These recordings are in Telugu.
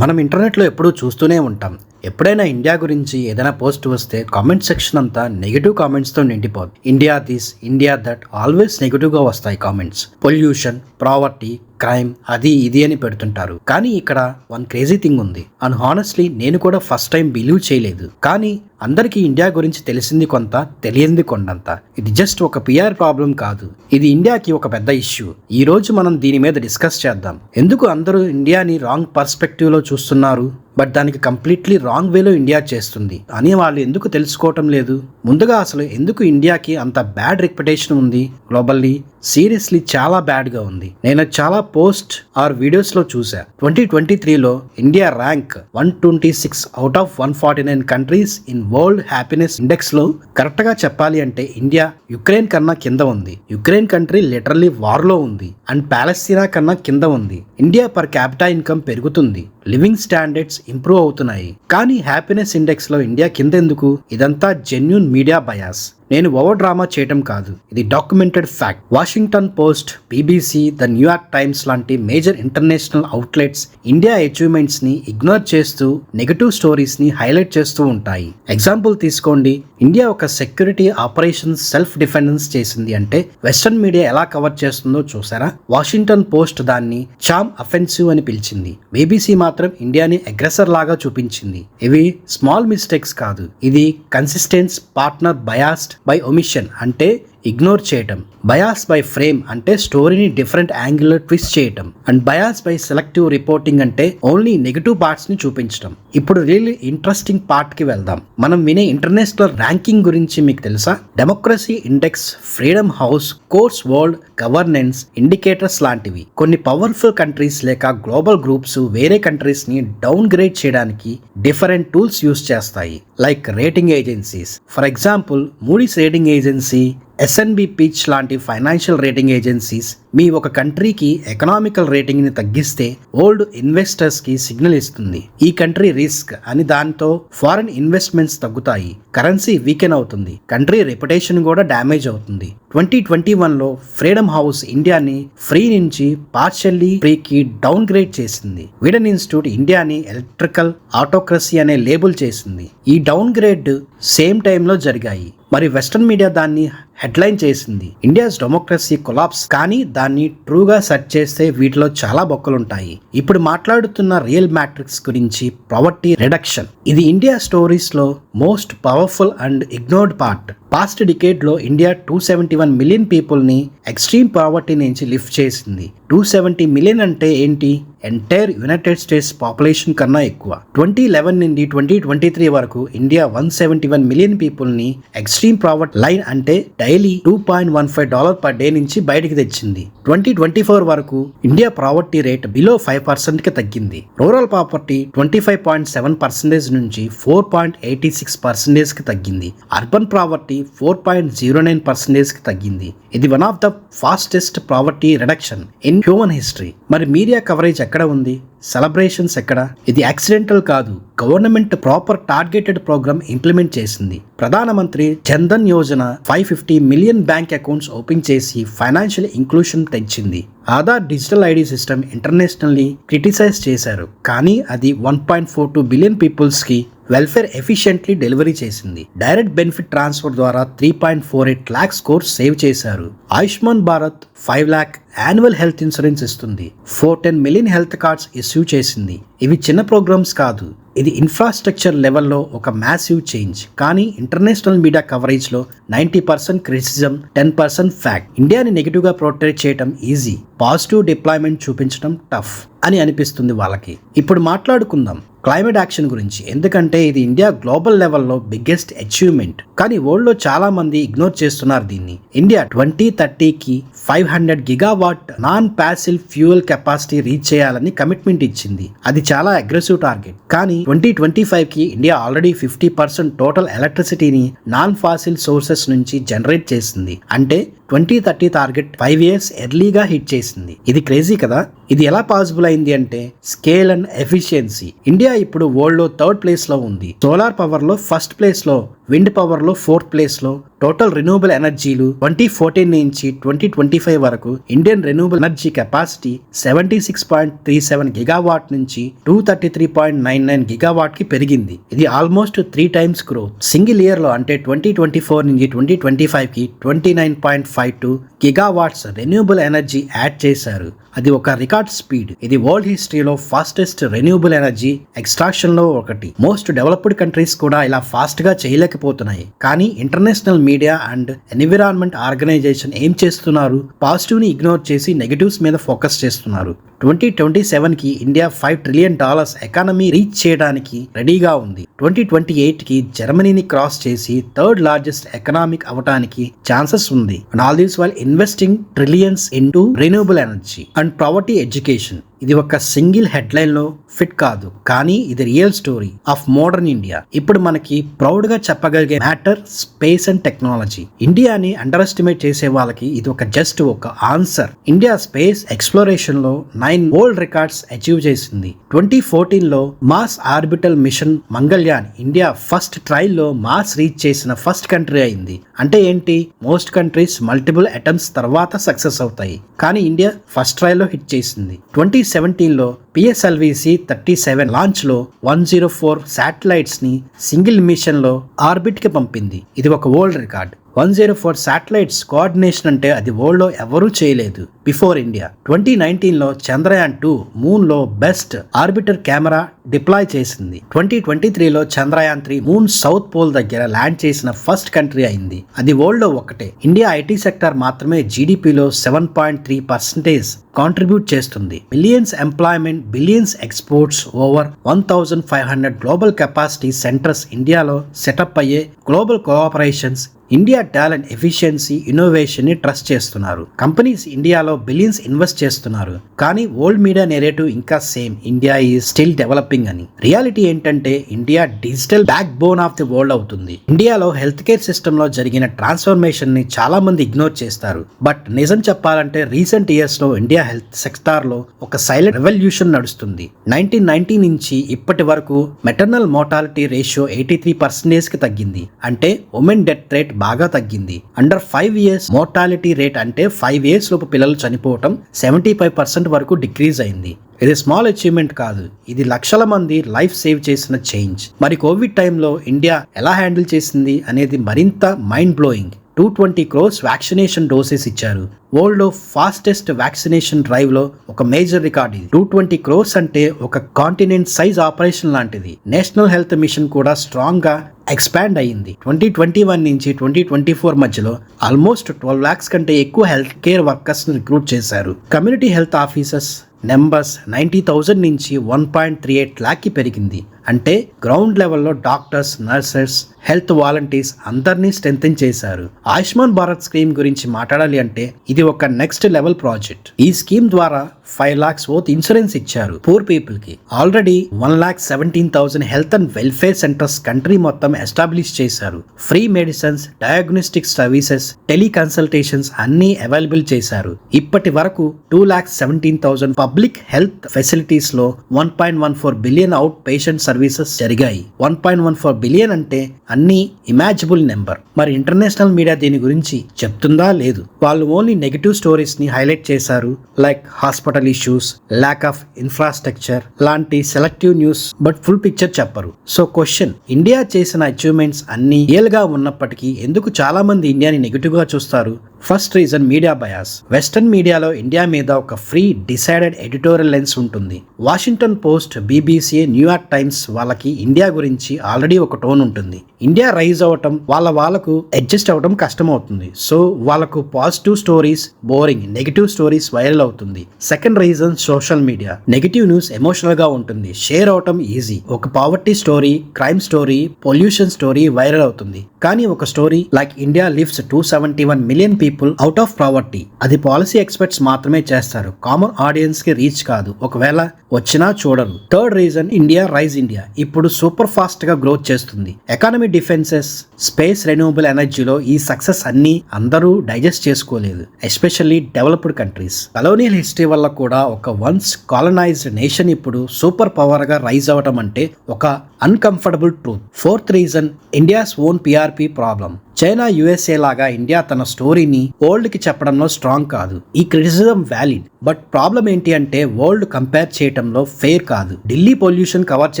మనం ఇంటర్నెట్లో ఎప్పుడూ చూస్తూనే ఉంటాం. ఎప్పుడైనా ఇండియా గురించి ఏదైనా పోస్ట్ వస్తే కామెంట్ సెక్షన్ అంతా నెగిటివ్ కామెంట్స్తో నిండిపోద్ది. India this India that always నెగిటివ్గా వస్తాయి కామెంట్స్. పొల్యూషన్ ప్రావర్టీ క్రైమ్ అది ఇది అని పెడుతుంటారు. కానీ ఇక్కడ వన్ క్రేజీ థింగ్ ఉంది. అండ్ హానెస్ట్లీ నేను కూడా ఫస్ట్ టైం బిలీవ్ చేయలేదు. కానీ అందరికీ ఇండియా గురించి తెలిసింది కొంత తెలియంది కొండంత. ఇది జస్ట్ ఒక పిఆర్ ప్రాబ్లం కాదు. ఇది ఇండియాకి ఒక పెద్ద ఇష్యూ. ఈ రోజు మనం దీని మీద డిస్కస్ చేద్దాం. ఎందుకు అందరూ ఇండియాని రాంగ్ పర్స్పెక్టివ్లో చూస్తున్నారు? బట్ దానికి కంప్లీట్లీ రాంగ్ వేలో ఇండియా చేస్తుంది. అని వాళ్ళు ఎందుకు తెలుసుకోవటం లేదు? ముందుగా అసలు ఎందుకు ఇండియాకి అంత బ్యాడ్ రెప్యుటేషన్ ఉంది? గ్లోబల్లీ సీరియస్లీ చాలా బ్యాడ్గా ఉంది. నేను చాలా పోస్ట్ ఆర్ వీడియోస్లో చూసా ట్వంటీ ట్వంటీ త్రీలో India rank one twenty six out of one forty nine countries in world happiness ఇండెక్స్లో కరెక్ట్గా చెప్పాలి అంటే ఇండియా యుక్రెయిన్ కన్నా కింద ఉంది. యుక్రెయిన్ కంట్రీ లిటరల్లీ వార్లో ఉంది. అండ్ పాలస్తీనా కన్నా కింద ఉంది. ఇండియా పర్ క్యాపిటా ఇన్కమ్ పెరుగుతుంది. లివింగ్ స్టాండర్డ్స్ ఇంప్రూవ్ అవుతున్నాయి. కానీ హ్యాపీనెస్ ఇండెక్స్లో ఇండియా కిందెందుకు? ఇదంతా జెన్యున్ మీడియా బయాస్. నేను ఓవర్ డ్రామా చేయటం కాదు. ఇది documented fact. Washington Post BBC the New York Times లాంటి మేజర్ ఇంటర్నేషనల్ అవుట్లెట్స్ ఇండియా అచీవ్మెంట్స్ని ఇగ్నోర్ చేస్తూ నెగటివ్ స్టోరీస్ని హైలైట్ చేస్తూ ఉంటాయి. ఎగ్జాంపుల్ తీసుకోండి. ఇండియా ఒక సెక్యూరిటీ ఆపరేషన్ సెల్ఫ్ డిఫెండెన్స్ చేసింది అంటే వెస్టర్న్ మీడియా ఎలా కవర్ చేస్తుందో చూసారా? వాషింగ్టన్ పోస్ట్ దాన్ని చామ్ అఫెన్సివ్ అని పిలిచింది. బీబీసీ మాత్రం ఇండియాని అగ్రెసర్ లాగా చూపించింది. ఇవి స్మాల్ మిస్టేక్స్ కాదు. ఇది consistence partner biased by omission అంటే ఇగ్నోర్ చేయటం బయాస్ బై ఫ్రేమ్ అంటే స్టోరీని డిఫరెంట్ యాంగిల్ ట్విస్ట్ చేయటం and bias by selective reporting అంటే ఓన్లీ నెగిటివ్ పార్ట్స్ని చూపించడం ఇప్పుడు రియల్లీ ఇంట్రెస్టింగ్ పార్ట్కి వెళ్దాం. మనం వినే ఇంటర్నేషనల్ ర్యాంకింగ్ గురించి మీకు తెలుసా? Democracy index freedom house course world governance indicators లాంటివి. కొన్ని పవర్ఫుల్ కంట్రీస్ లేక గ్లోబల్ గ్రూప్స్ వేరే కంట్రీస్ని డౌన్ గ్రేడ్ చేయడానికి డిఫరెంట్ టూల్స్ యూస్ చేస్తాయి. Like rating agencies. For example Moody's rating agency S&P Fitch లాంటి ఫైనాన్షియల్ రేటింగ్ ఏజెన్సీస్ మీ ఒక కంట్రీకి ఎకనామికల్ రేటింగ్ని తగ్గిస్తే ఓల్డ్ ఇన్వెస్టర్స్కి సిగ్నల్ ఇస్తుంది. ఈ కంట్రీ రిస్క్ అని దాంతో ఫారెన్ ఇన్వెస్ట్మెంట్స్ తగ్గుతాయి. కరెన్సీ వీకెన్ అవుతుంది. కంట్రీ రెప్యుటేషన్ కూడా డ్యామేజ్ అవుతుంది. ట్వంటీ ట్వంటీ వన్లో ఫ్రీడమ్ హౌస్ ఇండియాని ఫ్రీ నుంచి పార్షల్లీ ఫ్రీకి డౌన్ గ్రేడ్ చేసింది. విడన్ ఇన్స్టిట్యూట్ ఇండియాని ఎలక్ట్రికల్ ఆటోక్రసీ అనే లేబుల్ చేసింది. ఈ డౌన్ గ్రేడ్ సేమ్ టైంలో జరిగాయి. మరి వెస్టర్న్ మీడియా దాన్ని హెడ్లైన్ చేసింది. India's democracy collapse. కానీ దాన్ని ట్రూగా సెర్చ్ చేస్తే వీటిలో చాలా బొక్కలుంటాయి. ఇప్పుడు మాట్లాడుతున్న రియల్ మ్యాట్రిక్స్ గురించి ప్రావర్టీ రిడక్షన్. ఇది India స్టోరీస్లో most powerful and ignored part. Past డికేట్లో India two seventy one million పీపుల్ని ఎక్స్ట్రీమ్ పావర్టీ నుంచి లిఫ్ట్ చేసింది. టూ సెవెంటీ మిలియన్ అంటే ఏంటి? ఎంటైర్ యునైటెడ్ స్టేట్స్ పాపులేషన్ కన్నా ఎక్కువ. ట్వంటీ లెవెన్ నుండి ట్వంటీ ట్వంటీ త్రీ వరకు India one seventy one million పీపుల్ని ఎక్స్ట్రీమ్ ప్రావర్టీ లైన్ అంటే daily two point one five dollar per day నుంచి బయటికి తెచ్చింది. ట్వంటీ ట్వంటీ ఫోర్ వరకు India poverty rate below five పర్సెంట్కి తగ్గింది. Rural property twenty five point seven percentage నుంచి ఫోర్ పాయింట్ ఎయిటీ సిక్స్ పర్సెంటేజ్కి తగ్గింది. Urban poverty four point zero nine పర్సెంటేజ్కి తగ్గింది. ఇది one of the fastest poverty reduction in human history. మరి మీడియా కవరేజ్ ఎక్కడ ఉంది? సెలబ్రేషన్స్ ఎక్కడ? ఇది యాక్సిడెంటల్ కాదు government proper targeted program implement చేసింది. Pradhan Mantri Jan Dhan Yojana five fifty million bank accounts open చేసి ఫైనాన్షియల్ ఇంక్లూషన్ తెచ్చింది. Aadhaar digital ID system internationally criticize చేశారు. కానీ అది one point four two billion పీపుల్స్కి welfare efficiently delivery చేసింది. డైరెక్ట్ బెనిఫిట్ ట్రాన్స్ఫర్ ద్వారా three point four eight lakhs crores save చేశారు. Ayushman Bharat five lakh annual health insurance ఇస్తుంది. Four ten million health cards issue చేసింది. ఇవి చిన్న ప్రోగ్రామ్స్ కాదు. ఇది ఇన్ఫ్రాస్ట్రక్చర్ లెవెల్లో ఒక మ్యాసివ్ చేంజ్ కానీ international media కవరేజ్లో ninety percent criticism ten percent fact ఇండియాని నెగిటివ్గా ప్రొటెక్ట్ చేయడం ఈజీ పాజిటివ్ డిప్లాయ్మెంట్ చూపించడం టఫ్ అని అనిపిస్తుంది వాళ్ళకి. ఇప్పుడు మాట్లాడుకుందాం క్లైమేట్ యాక్షన్ గురించి. ఎందుకంటే ఇది ఇండియా గ్లోబల్ లెవెల్లో బిగ్గెస్ట్ అచీవ్మెంట్ కానీ వరల్డ్లో చాలా మంది ఇగ్నోర్ చేస్తున్నారు దీన్ని. ఇండియా ట్వంటీ థర్టీకి five hundred gigawatt non fossil fuel capacity reach చేయాలని కమిట్మెంట్ ఇచ్చింది. అది చాలా అగ్రెసివ్ టార్గెట్ కానీ ట్వంటీ ట్వంటీ ఫైవ్కి India already fifty percent total ఎలక్ట్రిసిటీని non fossil sources నుంచి జనరేట్ చేసింది. అంటే twenty thirty target five years ఎర్లీగా హిట్ చేసింది. ఇది క్రేజీ కదా? ఇది ఎలా పాసిబుల్ అయింది అంటే స్కేల్ అండ్ ఎఫిషియన్సీ ఇండియా ఇప్పుడు వరల్డ్లో థర్డ్ ప్లేస్లో ఉంది. సోలార్ పవర్లో ఫస్ట్ ప్లేస్లో విండ్ పవర్లో ఫోర్త్ ప్లేస్లో టోటల్ రెన్యూబుల్ ఎనర్జీలు ట్వంటీ ఫోర్టీన్ నుంచి ట్వంటీ ట్వంటీ ఫైవ్ వరకు Indian renewable energy capacity seventy six point three seven gigawatt నుంచి two thirty three point nine nine గిగావాట్కి పెరిగింది. ఇది almost three times growth single ఇయర్లో అంటే ట్వంటీ ట్వంటీ ఫోర్ నుంచి ట్వంటీ ట్వంటీ ఫైవ్కి twenty nine point five two gigawatts renewable energy add చేశారు. అది ఒక రికార్డ్ స్పీడ్ ఇది వరల్డ్ హిస్టరీలో ఫాస్టెస్ట్ రెన్యూబుల్ ఎనర్జీ ఎక్స్ట్రాక్షన్లో ఒకటి. మోస్ట్ డెవలప్డ్ కంట్రీస్ కూడా ఇలా ఫాస్ట్గా చేయలేకపోతున్నాయి. కానీ international media and environment organization ఏం చేస్తున్నారు? పాజిటివ్ని ఇగ్నోర్ చేసి నెగటివ్స్ మీద ఫోకస్ చేస్తున్నారు. ట్వంటీ ట్వంటీ సెవెన్కి India five trillion dollars economy reach చేయడానికి రెడీగా ఉంది. ట్వంటీ ట్వంటీ ఎయిట్కి జర్మనీని క్రాస్ చేసి థర్డ్ లార్జెస్ట్ ఎకనామిక్ అవటానికి ఛాన్సెస్ ఉంది. And all these while investing trillions into renewable energy and poverty education. ఇది ఒక సింగిల్ హెడ్లైన్లో ఫిట్ కాదు కానీ ఇది real story of modern India. ఇప్పుడు మనకి ప్రౌడ్గా చెప్పగలిగే మ్యాటర్ స్పేస్ అండ్ టెక్నాలజీ. ఇండియాని అండర్ ఎస్టిమేట్ చేసే వాళ్ళకి ఇది ఒక జస్ట్ ఒక ఆన్సర్. ఇండియా స్పేస్ ఎక్స్ప్లోరేషన్లో నైన్ వరల్డ్ రికార్డ్స్ అచీవ్ చేసింది. ట్వంటీ ఫోర్టీన్లో Mars orbital mission Mangalyaan India first ట్రైల్లో Mars reach చేసిన ఫస్ట్ కంట్రీ అయింది. అంటే ఏంటి? మోస్ట్ కంట్రీస్ మల్టిపుల్ అటెంప్ట్స్ తర్వాత సక్సెస్ అవుతాయి. కానీ ఇండియా ఫస్ట్ ట్రైల్లో హిట్ చేసింది. ట్వంటీ సెవెంటీన్లో పిఎస్ఎల్విసి థర్టీ సెవెన్ లాంచ్లో వన్ జీరో ఫోర్ శాటిలైట్స్ని సింగిల్ మిషన్లో ఆర్బిట్కి పంపింది. ఇది ఒక world record. One zero four satellites coordination అంటే అది వరల్డ్లో ఎవరూ చేయలేదు. Before India. ట్వంటీ నైన్టీన్లో చంద్రయాన్ టూ మూన్లో బెస్ట్ ఆర్బిటర్ కెమెరా డిప్లాయ్ చేసింది. ట్వంటీ ట్వంటీ త్రీలో Chandrayaan three moon south pole దగ్గర ల్యాండ్ చేసిన ఫస్ట్ కంట్రీ అయింది. అది వరల్డ్లో ఒకటే. ఇండియా ఐటీ సెక్టర్ మాత్రమే జీడిపిలో seven point three percentage contribute చేస్తుంది. Millions employment billions exports over one thousand five hundred global capacity centers ఇండియాలో సెటప్ అయ్యే global cooperations India talent efficiency ఇన్నోవేషన్ని trust చేస్తున్నారు. కంపెనీస్ ఇండియాలో బిలియన్స్ ఇన్వెస్ట్ చేస్తున్నారు. కానీ ఓల్డ్ మీడియా నెరేటివ్ ఇంకా same. India is still developing అని. రియాలిటీ ఏంటంటే India digital backbone of the world అవుతుంది. ఇండియాలో హెల్త్ కేర్ సిస్టమ్లో జరిగిన ట్రాన్స్ఫర్మేషన్ని చాలా మంది ఇగ్నోర్ చేస్తారు. బట్ నిజం చెప్పాలంటే రీసెంట్ ఇయర్స్లో ఇండియా హెల్త్ సెక్టార్లో ఒక సైలెంట్ రెవల్యూషన్ నడుస్తుంది. నైన్టీన్ నైన్టీ నుంచి ఇప్పటి వరకు maternal mortality ratio eighty three పర్సెంటేజ్కి తగ్గింది. అంటే ఉమెన్ డెత్ రేట్ బాగా తగ్గింది. Under five years mortality rate అంటే ఫైవ్ ఇయర్స్ లోపు పిల్లలు చనిపోవటం సెవెంటీ ఫైవ్ పర్సెంట్ వరకు డిక్రీజ్ అయింది. ఇది స్మాల్ అచీవ్మెంట్ కాదు. ఇది లక్షల మంది లైఫ్ సేవ్ చేసిన చేంజ్. మరి కోవిడ్ టైంలో ఇండియా ఎలా హ్యాండిల్ చేసింది అనేది మరింత mind blowing. Two twenty crores vaccination doses ఇచ్చారు. వరల్డ్ ఫాస్టెస్ట్ వ్యాక్సినేషన్ డ్రైవ్లో ఒక మేజర్ రికార్డ్ ఇది. టూ ట్వంటీ క్రోర్స్ అంటే ఒక కాంటినెంట్ సైజ్ ఆపరేషన్ లాంటిది. నేషనల్ హెల్త్ మిషన్ కూడా స్ట్రాంగ్గా ఎక్స్పాండ్ అయ్యింది ట్వంటీ ట్వంటీ వన్ నుంచి ట్వంటీ ట్వంటీ ఫోర్ మధ్యలో ఆల్మోస్ట్ ట్వెల్వ్ లాక్స్ కంటే ఎక్కువ హెల్త్ కేర్ వర్కర్స్ రిక్రూట్ చేశారు. Community health officers numbers ninety thousand నుంచి వన్ పాయింట్ త్రీ ఎయిట్ ల్యాక్కి పెరిగింది. అంటే గ్రౌండ్ లెవెల్లో డాక్టర్స్ నర్సెస్ హెల్త్ వాలంటీర్స్ అందరినీ స్ట్రెంథెన్ చేశారు. ఆయుష్మాన్ భారత్ స్కీమ్ గురించి మాట్లాడాలి అంటే ఇది ఒక నెక్స్ట్ లెవెల్ ప్రాజెక్ట్ ఈ స్కీమ్ ద్వారా ఫైవ్ లాక్స్ ఓత్ ఇన్సూరెన్స్ ఇచ్చారు పూర్ పీపుల్కి. Already one lakh seventeen thousand health and welfare centres country మొత్తం ఎస్టాబ్లిష్ చేశారు. Free medicines diagnostic services teleconsultations అన్ని అవైలబుల్ చేశారు. ఇప్పటి వరకు two lakhs seventeen thousand public health ఫెసిలిటీస్లో one point one four billion out patient services జరిగాయి. One point one four billion అంటే అన్ని ఇమాజిబుల్ నెంబర్. మరి ఇంటర్నేషనల్ మీడియా దీని గురించి చెప్తుందా లేదు? వాళ్ళు ఓన్లీ నెగిటివ్ స్టోరీస్ని హైలైట్ చేశారు. Like hospital issues lack of infrastructure లాంటి selective news but full picture చెప్పరు. సో క్వశ్చన్ ఇండియా చేసిన అచీవ్మెంట్స్ అన్ని రియల్గా ఉన్నప్పటికీ ఎందుకు చాలా మంది ఇండియాని నెగిటివ్గా చూస్తారు? First reason media bias. Western మీడియాలో ఇండియా మీద ఒక ఫ్రీ డిసైడెడ్ ఎడిటోరియల్ లెన్స్ ఉంటుంది. Washington Post BBC New York Times వాళ్ళకి ఇండియా గురించి ఆల్రెడీ ఒక టోన్ ఉంటుంది. ఇండియా రైజ్ అవ్వటం వాళ్ళ వాళ్ళకు అడ్జస్ట్ అవ్వటం కష్టం అవుతుంది సో వాళ్ళకు positive stories boring negative stories viral అవుతుంది. Second reason social media. Negative news ఎమోషనల్గా ఉంటుంది. షేర్ అవటం ఈజీ. ఒక poverty story crime story pollution story viral అవుతుంది. కానీ ఒక story like India lives two seventy one million people people out of poverty. అది పాలసీ ఎక్స్పర్ట్స్ మాత్రమే చేస్తారు. కామన్ ఆడియన్స్కి రీచ్ కాదు. ఒకవేళ వచ్చినా చూడరు. Third reason India rise India. ఇప్పుడు సూపర్ ఫాస్ట్గా గ్రోత్ చేస్తుంది. ఎకానమీ డిఫెన్సెస్ స్పేస్ రెన్యూవబుల్ ఎనర్జీలో ఈ సక్సెస్ అన్ని అందరూ డైజెస్ట్ చేసుకోలేదు. Especially developed countries. Colonial history వల్ల కూడా ఒక వన్స్ కాలనైజ్డ్ నేషన్ ఇప్పుడు సూపర్ పవర్గా రైజ్ అవటం అంటే ఒక uncomfortable truth. Fourth reason India's own PRP problem China USA లాగా ఇండియా తన స్టోరీని వరల్డ్కి చెప్పడంలో స్ట్రాంగ్ కాదు. ఈ క్రిటిసిజం వ్యాలిడ్. బట్ ప్రాబ్లం ఏంటి అంటే వరల్డ్ కంపేర్ చేయటంలో ఫెయిర్ కాదు. ఢిల్లీ పొల్యూషన్ కవర్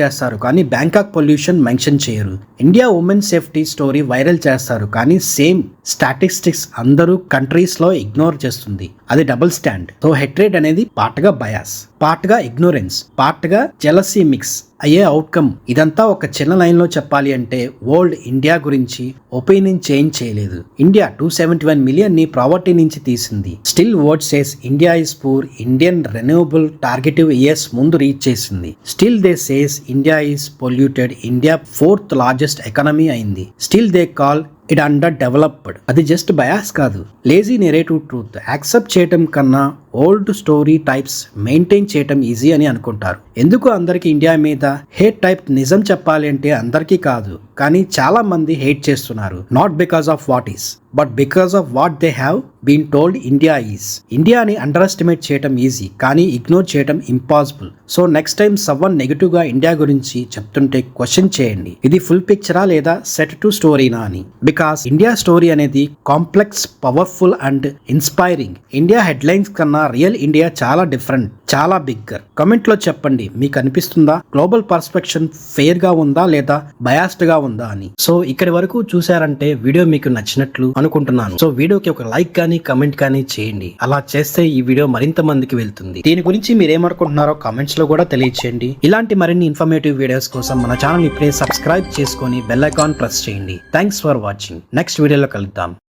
చేస్తారు కానీ బ్యాంకాక్ పొల్యూషన్ మెన్షన్ చేయరు. India women safety story viral చేస్తారు కానీ సేమ్ స్టాటిస్టిక్స్ అందరూ కంట్రీస్లో ఇగ్నోర్ చేస్తుంది. అది డబుల్ స్టాండ్. సో హెట్రేట్ అనేది పార్ట్గా బయాస్. పార్ట్గా ఇగ్నోరెన్స్. పార్ట్గా జెలసీ మిక్స్. అయ్యే అవుట్కమ్ ఇదంతా ఒక చిన్న లైన్లో చెప్పాలి అంటే వరల్డ్ ఇండియా గురించి ఒపీనియన్ చేంజ్ చేయలేదు. ఇండియా టూ సెవెంటీ వన్ మిలియన్ని ప్రావర్టీ నుంచి తీసింది. Still world says India is poor Indian renewable టార్గెటివ్ years ముందు రీచ్ చేసింది. Still they says India is polluted India fourth largest economy అయింది. Still they call it under developed అది జస్ట్ బయాస్ కాదు. లేజీ నెరేటివ్ ట్రూత్ యాక్సెప్ట్ చేయటం కన్నా ఓల్డ్ స్టోరీ టైప్స్ మెయింటైన్ చేయటం ఈజీ అని అనుకుంటారు. ఎందుకు అందరికీ ఇండియా మీద హేట్ టైప్ నిజం చెప్పాలి అంటే అందరికీ కాదు కానీ చాలా మంది హేట్ చేస్తున్నారు. Not because of what is but because of what they have been told India is ఇండియాని అండర్ ఎస్టిమేట్ చేయటం ఈజీ కానీ ఇగ్నోర్ చేయటం impossible so next time someone నెగిటివ్గా ఇండియా గురించి చెప్తుంటే క్వశ్చన్ చేయండి. ఇది ఫుల్ పిక్చరా లేదా సెట్ టు స్టోరీనా అని? బికాస్ ఇండియా స్టోరీ అనేది complex powerful and inspiring India headlines కన్నా రియల్ ఇండియా చాలా డిఫరెంట్ చాలా బిగ్గర్. కమెంట్లో చెప్పండి మీకు అనిపిస్తుందా? గ్లోబల్ పర్స్పెక్షన్ ఫెయిర్గా ఉందా లేదా బయాస్డ్గా ఉందా అని. సో ఇక్కడి వరకు చూసారంటే వీడియో మీకు నచ్చినట్లు అనుకుంటున్నాను. సో వీడియోకి ఒక లైక్ కానీ కమెంట్ కానీ చేయండి. అలా చేస్తే ఈ వీడియో మరింత మందికి వెళ్తుంది. దీని గురించి మీరు ఏమనుకుంటున్నారో కమెంట్స్లో కూడా తెలియచేయండి. ఇలాంటి మరిన్ని ఇన్ఫర్మేటివ్ వీడియోస్ కోసం మన ఛానల్ ఇప్పుడే సబ్స్క్రైబ్ చేసుకొని బెల్ ఐకాన్ ప్రెస్ చేయండి. Thanks for watching. నెక్స్ట్ వీడియోలో కలుద్దాం.